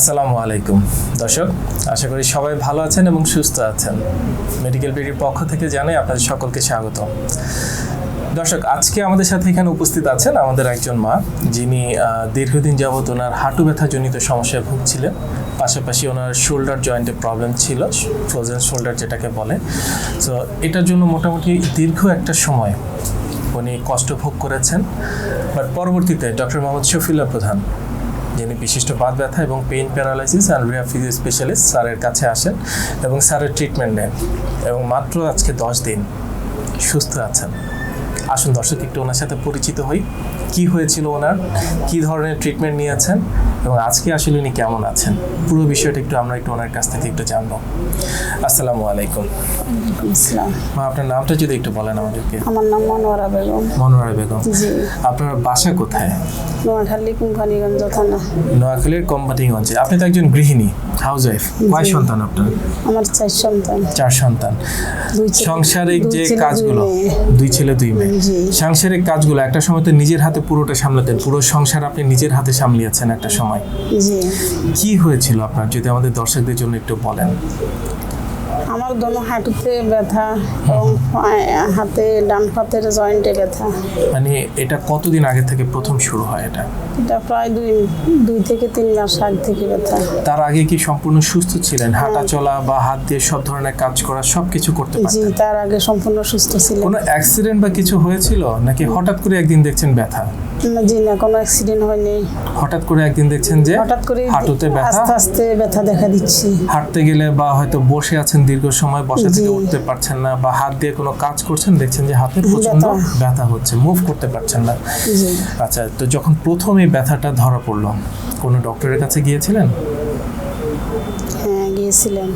আসসালামু আলাইকুম। দর্শক, আশা করি সবাই ভালো আছেন এবং সুস্থ আছেন। মেডিকেল বিডির পক্ষ থেকে জানাই আপনাদের সকলকে স্বাগত। দর্শক, আজকে আমাদের সাথে এখানে উপস্থিত আছেন আমাদের একজন মা, যিনি দীর্ঘদিন যাবত ওনার হাঁটু ব্যথাজনিত সমস্যায় ভুগছিলেন। পাশাপাশি ওনার শোল্ডার জয়েন্টে প্রবলেম ছিল ফ্রোজেন শোল্ডার যেটাকে বলে। তো এটার জন্য মোটামুটি দীর্ঘ একটা সময় উনি কষ্ট ভোগ করেছেন। বাট পরবর্তীতে ডক্টর মোহাম্মদ শফিউল্লাহ প্রধান যিনি বিশিষ্ট বাদ ব্যথা এবং পেইন প্যারালাইসিস অ্যান্ড রিয়া ফিজিও স্পেশালিস্ট স্যারের কাছে আসেন এবং স্যারের ট্রিটমেন্ট নেন। এবং মাত্র আজকে দশ দিন সুস্থ আছেন। আসুন দর্শক, একটু ওনার সাথে পরিচিত হই। কি হয়েছিল ওনার? কি ধরনের ট্রিটমেন্ট নিয়েছেন? এবং আজকে আসলে উনি কেমন আছেন? পুরো বিষয়টা একটু আমরা একটু ওনার কাছ থেকে একটু জানব। আসসালামু আলাইকুম। মা আপনার নামটা যদি একটু বলেন আমাদেরকে। আমার নাম মনোয়ারা বেগম। মনোয়ারা বেগম। জি। আপনার বাসা কোথায়? নোয়াখালী কোম্পানিগঞ্জ থানা নোয়াখালীর কোম্পানিগঞ্জে আপনি তো একজন গৃহিণী হাউস ওয়াইফ কয় সন্তান আপনার? আমার চার সন্তান। চার সন্তান। দুই ছেলে- সাংসারিক যে কাজগুলো দুই ছেলে দুই মেয়ে। সাংসারিক কাজগুলো একটা সময় তো নিজের হাতে পুরোটা সামলাতেন। পুরো সংসার আপনি নিজের হাতে সামলিয়েছেন একটা সময়। জি। কি হয়েছিল আপনার যদি আমাদের দর্শকদের জন্য একটু বলেন? আমার দোনো হাঁটুতে ব্যথা এবং হাতে ডান হাতের জয়েন্টে ব্যথা। মানে এটা কতদিন আগে থেকে প্রথম শুরু হয় এটা? এটা প্রায় দুই দুই থেকে তিন মাস আগ থেকে ব্যথা। তার আগে কি সম্পূর্ণ সুস্থ ছিলেন? হাঁটা চলা বা হাত দিয়ে সব ধরনের কাজ করা সব কিছু করতে জি পারতেন? তার আগে সম্পূর্ণ সুস্থ ছিলেন। কোনো অ্যাক্সিডেন্ট বা কিছু হয়েছিল? নাকি হঠাৎ করে একদিন দেখছেন ব্যথা? না, জি না কোনো অ্যাক্সিডেন্ট হয়নি। হঠাৎ করে একদিন দেখছেন যে হঠাৎ করে হাঁটুতে ব্যথা? আস্তে আস্তে ব্যথা দেখা দিচ্ছি। হাঁটতে গেলে বা হয়তো বসে আছেন দীর্ঘ সময় বসে থেকে উঠতে পারছেন না বা হাত দিয়ে কোনো কাজ করছেন দেখছেন যে হাতের প্রচণ্ড ব্যথা। ব্যথা হচ্ছে মুভ করতে পারছেন না। আচ্ছা তো যখন প্রথম এই ব্যথাটা ধরা পড়ল কোনো ডক্টরের কাছে গিয়েছিলেন? হ্যাঁ গিয়েছিলাম।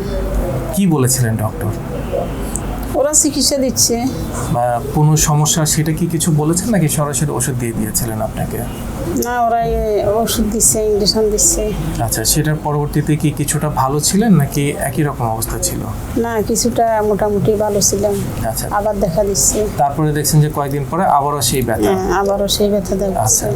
কি বলেছিলেন ডক্টর? ওরা চিকিৎসা দিচ্ছে। বা কোনো সমস্যা সেটা কি কিছু বলেছেন নাকি সরাসরি ওষুধ দিয়ে দিয়েছিলেন আপনাকে? না ওরা ওষুধ দিচ্ছে ইঞ্জেকশন দিচ্ছে। আচ্ছা সেটার পরবর্তীতে কি কিছুটা ভালো ছিলেন নাকি একই রকম অবস্থা ছিল? না কিছুটা মোটামুটি ভালো ছিলাম। আচ্ছা। আবার দেখা দিচ্ছে। তারপরে দেখছেন যে কয়েকদিন পরে আবারও সেই ব্যথা। হ্যাঁ আবারও সেই ব্যথা আচ্ছা। দেখাচ্ছে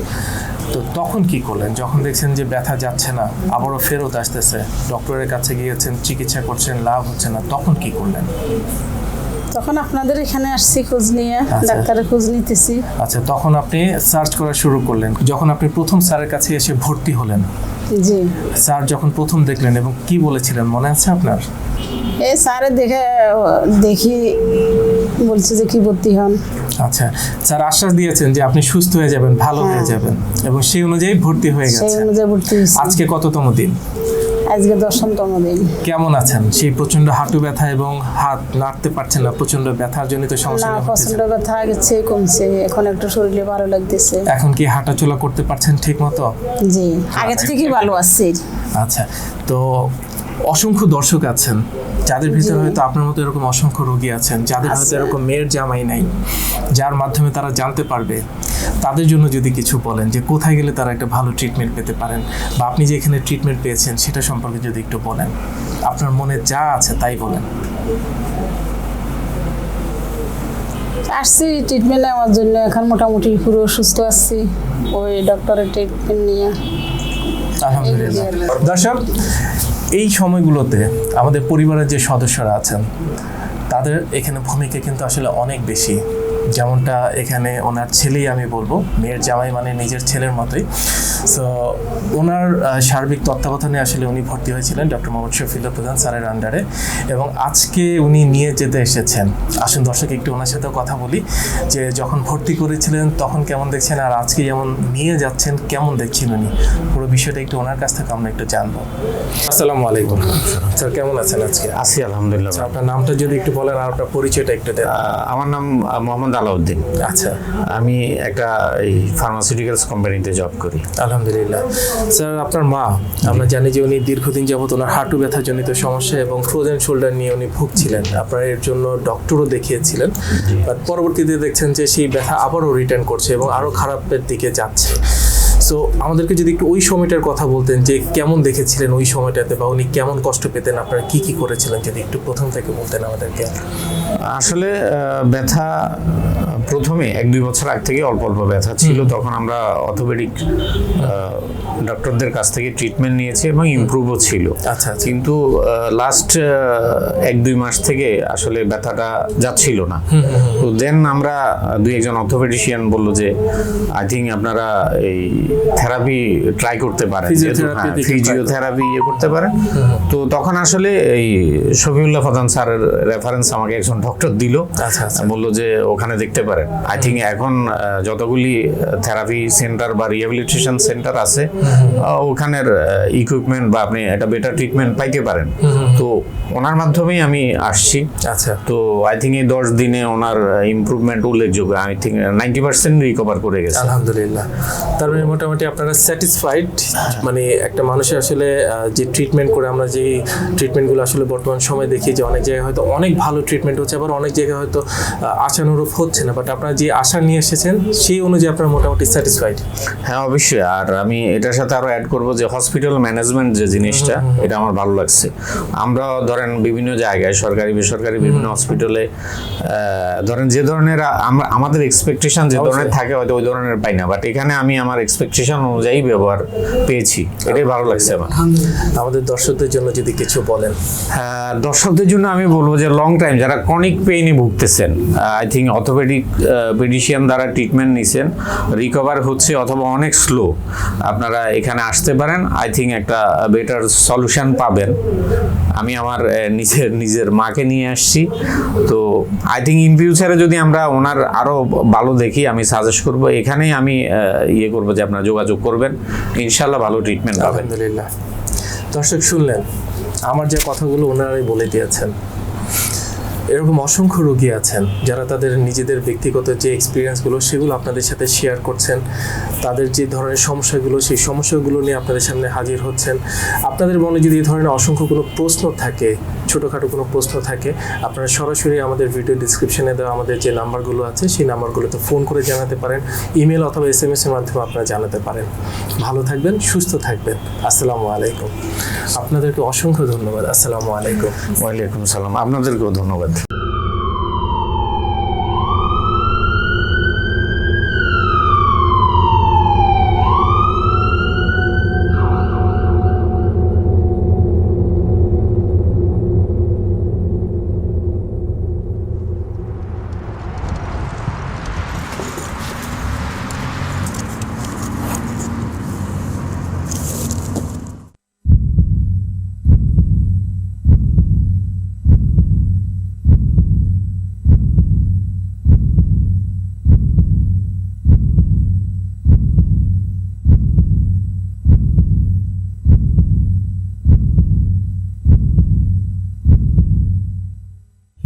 তো তখন কি করলেন? যখন দেখছেন যে ব্যথা যাচ্ছে না আবারও ফেরত আসতেছে ডক্টরের কাছে গিয়েছেন চিকিৎসা করছেন লাভ হচ্ছে না তখন কি করলেন? তখন আপনাদের এখানে আসছি খোঁজ নিয়ে আচ্ছা। ডাক্তারের খোঁজ নিতেছি। আচ্ছা তখন আপনি সার্চ করা শুরু করলেন। যখন আপনি প্রথম স্যারের কাছে এসে ভর্তি হলেন জি। স্যার যখন প্রথম দেখলেন এবং কি বলেছিলেন মনে আছে আপনার? এই স্যারে দেখে দেখি বলছে যে কি ভর্তি হন। আচ্ছা স্যার আশ্বাস দিয়েছেন যে আপনি সুস্থ হয়ে যাবেন ভালো হয়ে হ্যাঁ। যাবেন এবং সেই অনুযায়ী ভর্তি হয়ে সেই অনুযায়ী ভর্তি হয়েছি। আজকে কততম দিন? আজকে দশমতম দিন। কেমন আছেন? সেই প্রচণ্ড হাঁটু ব্যথা এবং হাত নাড়তে পারছেন না প্রচণ্ড ব্যথার জনিত সমস্যা না প্রচণ্ড ব্যথা চেয়ে কমছে এখন একটু শরীরে ভালো লাগতেছে। এখন কি হাঁটাচলা করতে পারছেন ঠিক মতো জি আগে থেকে ভালো আছে। আচ্ছা তো অসংখ্য দর্শক আছেন। যাদের ভিতরে। হয়তো আপনার মতো এরকম অসংখ্য রোগী আছেন যাদের হয়তো এরকম মেয়ের জামাই নাই যার মাধ্যমে তারা জানতে পারবে তাদের জন্য যদি কিছু বলেন যে কোথায় গেলে তারা একটা ভালো ট্রিটমেন্ট পেতে পারেন বা আপনি যে এখানে ট্রিটমেন্ট পেয়েছেন সেটা সম্পর্কে যদি একটু বলেন। আপনার মনে যা আছে তাই বলেন। আসছি ট্রিটমেন্ট নেওয়ার জন্য। এখন মোটামুটি পুরো সুস্থ আছি। ওই ডক্টরের ট্রিটমেন্ট নিয়ে। আলহামদুলিল্লাহ। দর্শক এই সময়গুলোতে আমাদের পরিবারের যে সদস্যরা আছেন তাদের এখানে ভূমিকা কিন্তু আসলে অনেক বেশি। যেমনটা এখানে ওনার ছেলেই আমি বলব মেয়ের জামাই মানে নিজের ছেলের মতোই। সো ওনার সার্বিক তত্ত্বাবধানে আসলে উনি ভর্তি হয়েছিলেন ডক্টর মোহাম্মদ শফিউল্লাহ প্রধান স্যারের আন্ডারে এবং আজকে উনি নিয়ে যেতে এসেছেন। আসুন দর্শক একটু ওনার সাথেও কথা বলি যে যখন ভর্তি করেছিলেন তখন কেমন দেখছেন আর আজকে যেমন নিয়ে যাচ্ছেন কেমন দেখছেন উনি? পুরো বিষয়টা একটু ওনার কাছ থেকে আমরা একটু জানব। আসসালামু আলাইকুম। স্যার কেমন আছেন আজকে? আছি আলহামদুলিল্লাহ। আপনার নামটা যদি একটু বলেন আর আপনার পরিচয়টা একটু দেন। আমার নাম মোহাম্মদ আলাউদ্দিন। আচ্ছা। আমি একটা এই ফার্মাসিউটিক্যালস কোম্পানিতে জব করি। আলহামদুলিল্লাহ। স্যার আপনার মা আমরা জানি যে উনি দীর্ঘদিন যাবত ওনার হাঁটু ব্যথাজনিত সমস্যা এবং ফ্রোজেন শোল্ডার নিয়ে উনি ভুগছিলেন। আপনারা এর জন্য ডক্টরও দেখিয়েছিলেন। বাট পরবর্তীতে দেখছেন যে সেই ব্যথা আবারও রিটার্ন করছে এবং আরও খারাপের দিকে যাচ্ছে। সো আমাদেরকে যদি একটু ওই সময়টার কথা বলতেন যে কেমন দেখেছিলেন ওই সময়টাতে বা উনি কেমন কষ্ট পেতেন আপনারা কি কি করেছিলেন যদি একটু প্রথম থেকে বলতেন আমাদেরকে? আসলে ব্যথা প্রথমে এক দুই বছর আগ থেকে অল্প অল্প ব্যথা ছিল। তখন আমরা অর্থোপেডিক ডক্টরদের কাছ থেকে ট্রিটমেন্ট নিয়েছি এবং ইমপ্রুভও ছিল। আচ্ছা আচ্ছা। কিন্তু লাস্ট এক দুই মাস থেকে আসলে ব্যথাটা যাচ্ছিল না। তো দেন আমরা দুই একজন অর্থোপেডিশিয়ান বলল যে আই থিঙ্ক আপনারা এই থেরাপি ট্রাই করতে পারেন। ফিজিওথেরাপি ইয়ে করতে পারেন। তো তখন আসলে এই শফিউল্লাহ ফাদান স্যারের রেফারেন্স আমাকে একজন ডক্টর দিল আচ্ছা, আচ্ছা। বলল যে ওখানে দেখতে পারেন। আই থিঙ্ক এখন যতগুলি থেরাপি সেন্টার বা রিহ্যাবিলিটেশন সেন্টার আছে ওখানের ইকুইপমেন্ট বা আপনি একটা বেটার ট্রিটমেন্ট পাইতে পারেন। তো ওনার মাধ্যমেই আমি আসছি। আচ্ছা। তো আই থিঙ্ক এই দশ দিনে ওনার ইমপ্রুভমেন্ট উল্লেখযোগ্য। I think ninety percent recover করে গেছে। আলহামদুলিল্লাহ। তার মানে মোটামুটি আপনারা স্যাটিসফাইড মানে একটা মানুষের আসলে যে ট্রিটমেন্ট করে আমরা যে ট্রিটমেন্টগুলো আসলে বর্তমান সময় দেখি যে অনেক জায়গায় হয়তো অনেক ভালো ট্রিটমেন্ট হচ্ছে আবার অনেক জায়গায় হয়তো আশানুরূপ হচ্ছে না বাট আপনারা যে আশা নিয়ে এসেছেন সেই অনুযায়ী আপনারা মোটামুটি স্যাটিসফাইড হ্যাঁ অবশ্যই আর আমি এটার সাথে আরও অ্যাড করব যে হসপিটাল ম্যানেজমেন্ট যে জিনিসটা এটা আমার ভালো লাগছে। আমরা ধরেন বিভিন্ন জায়গায় সরকারি বেসরকারি বিভিন্ন হসপিটালে ধরেন যে ধরনের আমরা আমাদের এক্সপেকটেশন যে ধরনের থাকে হয়তো ওই ধরনের পাই না বাট এখানে আমি আমার এক্সপেকটেশন অনুযায়ী ব্যবহার পেয়েছি এটাই ভালো লাগছে আমার। আমাদের দর্শকদের জন্য যদি কিছু বলেন। হ্যাঁ, দর্শকদের জন্য আমি বলব যে লং টাইম যারা ক্রনিক পেইনে ভুগতেছেন। আই থিঙ্ক অর্থোপেডিক পেডিশিয়ান দ্বারা ট্রিটমেন্ট নিছেন। রিকভার হচ্ছে অথবা অনেক স্লো আপনারা এখানে আসতে পারেন। আই থিঙ্ক একটা বেটার সলিউশন পাবেন। আমি আমার নিজের নিজের মাকে নিয়ে আসছি। তো আই থিঙ্ক ইন ফিউচারে যদি আমরা ওনার আরও ভালো দেখি, আমি সাজেস্ট করব। এখানেই আমি ইয়ে করব যে আপনারা যোগাযোগ করবেন। ইনশাল্লাহ ভালো ট্রিটমেন্ট পাবেন। আলহামদুলিল্লাহ। দর্শক শুনলেন, আমার যে কথাগুলো ওনারাই বলে দিয়েছেন। এরকম অসংখ্য রোগী আছেন যারা তাদের নিজেদের ব্যক্তিগত যে এক্সপিরিয়েন্সগুলো সেগুলো আপনাদের সাথে শেয়ার করছেন, তাদের যে ধরনের সমস্যাগুলো, সেই সমস্যাগুলো নিয়ে আপনাদের সামনে হাজির হচ্ছেন। আপনাদের মনে যদি এই ধরনের অসংখ্য কোনো প্রশ্ন থাকে ছোটোখাটো কোনো প্রশ্ন থাকে, আপনারা সরাসরি আমাদের ভিডিও ডিসক্রিপশনে দেওয়া আমাদের যে নাম্বারগুলো আছে, সেই নাম্বারগুলোতে ফোন করে জানাতে পারেন ইমেল অথবা এস এম এর মাধ্যমে আপনারা জানাতে পারেন। ভালো থাকবেন, সুস্থ থাকবেন। আসসালামু আলাইকুম। আপনাদেরকে অসংখ্য ধন্যবাদ। আসসালামু আলাইকুম। ওয়ালাইকুম সালাম আপনাদেরকেও ধন্যবাদ।